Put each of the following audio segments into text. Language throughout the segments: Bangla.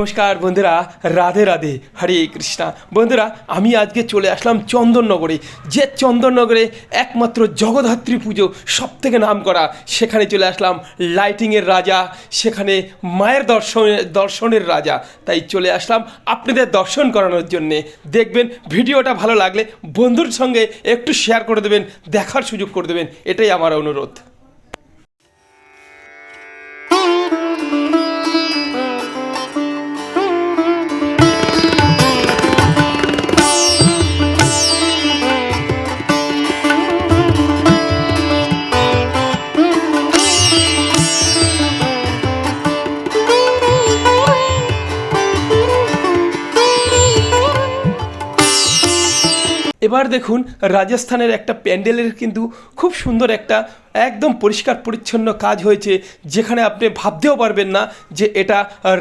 নমস্কার বন্ধুরা, রাধে রাধে, হরে কৃষ্ণা। বন্ধুরা, আমি আজকে চলে আসলাম চন্দননগরে। যে চন্দননগরে একমাত্র জগদ্ধাত্রী পুজো সব থেকে নাম করা, সেখানে চলে আসলাম লাইটিংয়ের রাজা, সেখানে মায়ের দর্শন, দর্শনের রাজা। তাই চলে আসলাম আপনাদের দর্শন করানোর জন্যে। দেখবেন ভিডিওটা ভালো লাগলে বন্ধুর সঙ্গে একটু শেয়ার করে দেবেন, দেখার সুযোগ করে দেবেন, এটাই আমার অনুরোধ। এবার দেখুন, রাজস্থানের একটা প্যান্ডেলের কিন্তু খুব সুন্দর একটা, একদম পরিষ্কার পরিচ্ছন্ন কাজ হয়েছে, যেখানে আপনি ভাবতেও পারবেন না যে এটা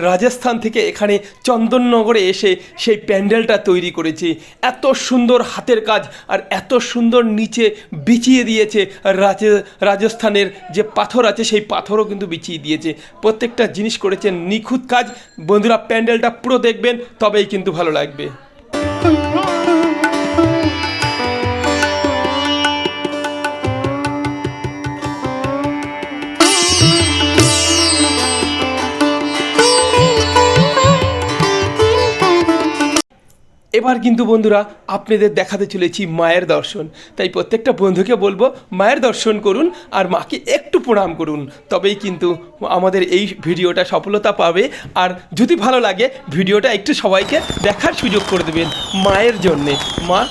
রাজস্থান থেকে এখানে চন্দননগরে এসে সেই প্যান্ডেলটা তৈরি করেছে। এত সুন্দর হাতের কাজ আর এত সুন্দর নিচে বিছিয়ে দিয়েছে রাজ, রাজস্থানের যে পাথর আছে, সেই পাথরও কিন্তু বিছিয়ে দিয়েছে। প্রত্যেকটা জিনিস করেছে নিখুঁত কাজ। বন্ধুরা, প্যান্ডেলটা পুরো দেখবেন, তবেই কিন্তু ভালো লাগবে। এবার কিন্তু বন্ধুরা আপনাদের দেখাতে চলেছি মায়ের দর্শন। তাই প্রত্যেকটা বন্ধুকে বলব মায়ের দর্শন করুন আর মাকে একটু প্রণাম করুন। তবেই কিন্তু আমাদের এই ভিডিওটা সফলতা পাবে আর যদি ভালো লাগে ভিডিওটা একটু সবাইকে দেখার সুযোগ করে দেবেন মায়ের জন্যে। মা,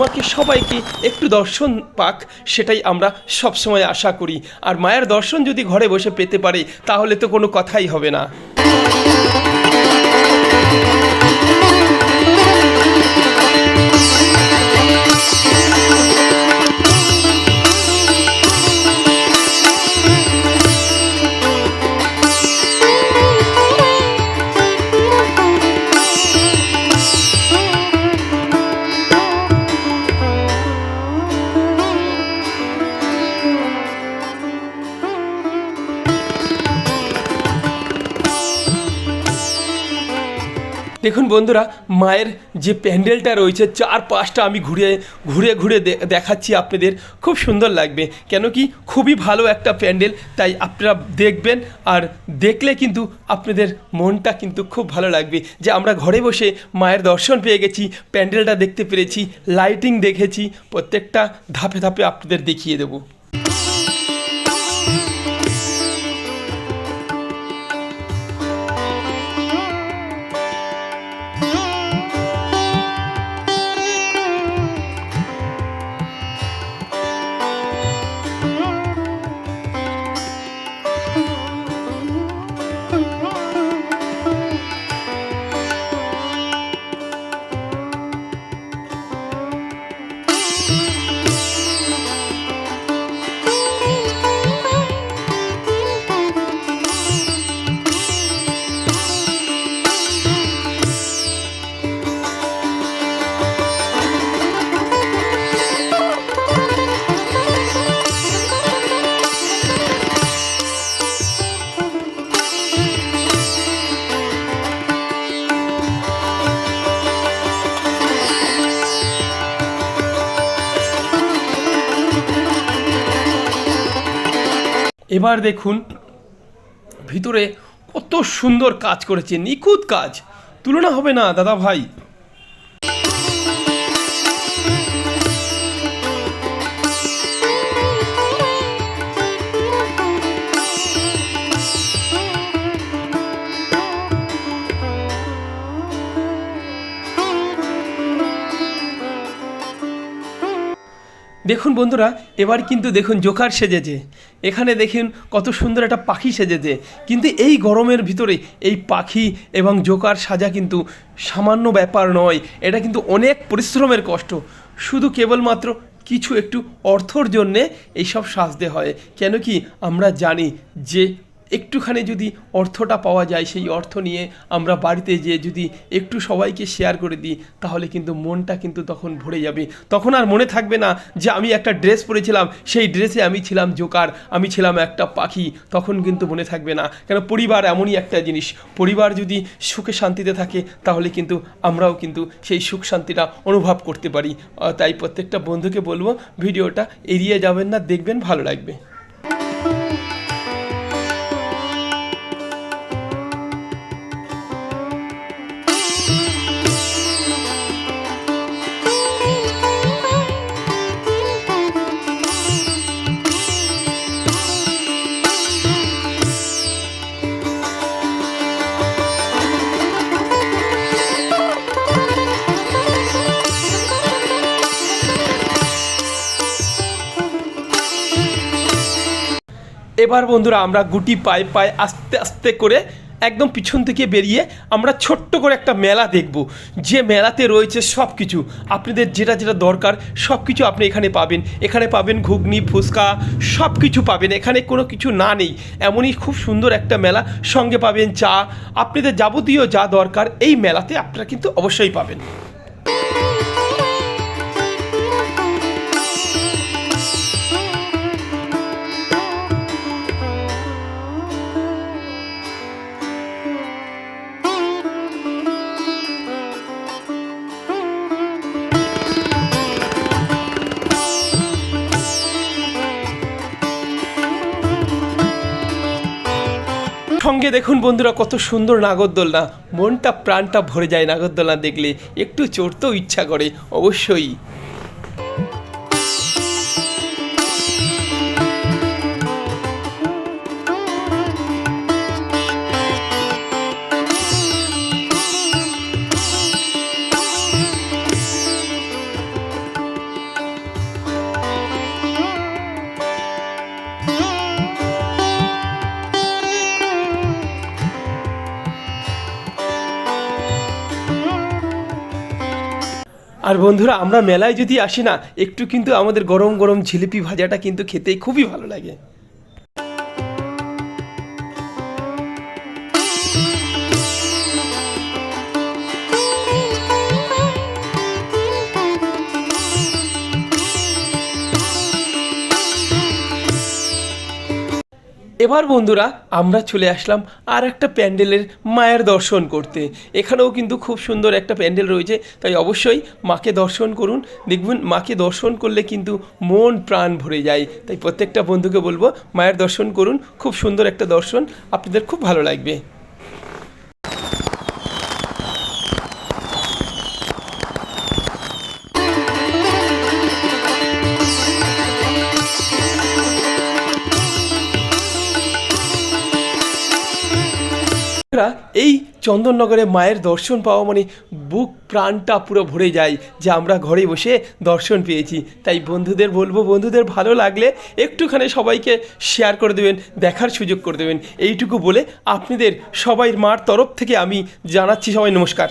মাকে সবাইকে একটু দর্শন পাক, সেটাই আমরা সবসময় আশা করি। আর মায়ের দর্শন যদি ঘরে বসে পেতে পারে, তাহলে তো কোনো কথাই হবে না। দেখুন বন্ধুরা, মায়ের যে প্যান্ডেলটা রয়েছে চার পাঁচটা আমি ঘুরে ঘুরে ঘুরে দেখাচ্ছি আপনাদের। খুব সুন্দর লাগবে। কেন কি, খুবই ভালো একটা প্যান্ডেল, তাই আপনারা দেখবেন, আর দেখলে কিন্তু আপনাদের মনটা কিন্তু খুব ভালো লাগবে। যে আমরা ঘরে বসে মায়ের দর্শন পেয়ে গেছি, প্যান্ডেলটা দেখতে পেরেছি, লাইটিং দেখেছি, প্রত্যেকটা ধাপে ধাপে আপনাদের দেখিয়ে দেবো। এবার দেখুন ভিতরে কত সুন্দর কাজ করেছে নিখুঁত কাজ। তুলনা হবে না দাদা ভাই দেখুন বন্ধুরা, এবার কিন্তু দেখুন জোকার সেজেছে। এখানে দেখুন কত সুন্দর একটা পাখি সেজেছে। কিন্তু এই গরমের ভিতরে এই পাখি এবং জোকার সাজা কিন্তু সামান্য ব্যাপার নয়। এটা কিন্তু অনেক পরিশ্রমের কষ্ট। শুধু কেবলমাত্র কিছু একটু অর্থর জন্যে এইসব সাজতে হয়। কেন কি আমরা জানি যে একটুখানি যদি অর্থটা পাওয়া যায়, সেই অর্থ নিয়ে আমরা বাড়িতে যেয়ে যদি একটু সবাইকে শেয়ার করে দিই, তাহলে কিন্তু মনটা কিন্তু তখন ভরে যাবে। তখন আর মনে থাকবে না যে আমি একটা ড্রেস পরেছিলাম, সেই ড্রেসে আমি ছিলাম জোকার আমি ছিলাম একটা পাখি, তখন কিন্তু মনে থাকবে না। কেন, পরিবার এমনই একটা জিনিস। পরিবার যদি সুখে শান্তিতে থাকে, তাহলে কিন্তু আমরাও কিন্তু সেই সুখ শান্তিটা অনুভব করতে পারি। তাই প্রত্যেকটা বন্ধুকে বলব, ভিডিওটা এড়িয়ে যাবেন না, দেখবেন, ভালো লাগবে। এবার বন্ধুরা আমরা গুটি পায়ে পায়ে আস্তে আস্তে করে একদম পিছন থেকে বেরিয়ে আমরা ছোট্ট করে একটা মেলা দেখব। যে মেলাতে রয়েছে সব কিছু আপনাদের যেটা যেটা দরকার সব কিছু আপনি এখানে পাবেন। এখানে পাবেন ঘুগনি, ফুচকা সব কিছু পাবেন। এখানে কোনো কিছু না নেই। এমনই খুব সুন্দর একটা মেলা। সঙ্গে পাবেন চা। আপনাদের যাবতীয় যা দরকার এই মেলাতে আপনারা কিন্তু অবশ্যই পাবেন। সঙ্গে দেখুন বন্ধুরা, কত সুন্দর নাগরদোলনা। মনটা, প্রাণটা ভরে যায় নাগরদোলনা দেখলে। একটু চড়তেও ইচ্ছা করে, অবশ্যই। আর বন্ধুরা, আমরা মেলায় যদি আসি না, একটু কিন্তু আমাদের গরম গরম জিলিপি ভাজাটা কিন্তু খেতেই খুবই ভালো লাগে। এবার বন্ধুরা, আমরা চলে আসলাম আর একটা প্যান্ডেলের মায়ের দর্শন করতে। এখানেও কিন্তু খুব সুন্দর একটা প্যান্ডেল রয়েছে, তাই অবশ্যই মাকে দর্শন করুন। দেখবেন মাকে দর্শন করলে কিন্তু মন প্রাণ ভরে যায়। তাই প্রত্যেকটা বন্ধুকে বলব, মায়ের দর্শন করুন, খুব সুন্দর একটা দর্শন, আপনাদের খুব ভালো লাগবে। চন্দননগরে মায়ের দর্শন পাওয়া মানে বুক প্রাণটা পুরো ভরে যায়, যে আমরা ঘরে বসে দর্শন পেয়েছি। তাই বন্ধুদের বলব, বন্ধুদের ভালো লাগলে একটুখানি সবাইকে শেয়ার করে দেবেন, দেখার সুযোগ করে দেবেন। এইটুকু বলে আপনাদের সবাই মার তরফ থেকে আমি জানাচ্ছি সবাই নমস্কার।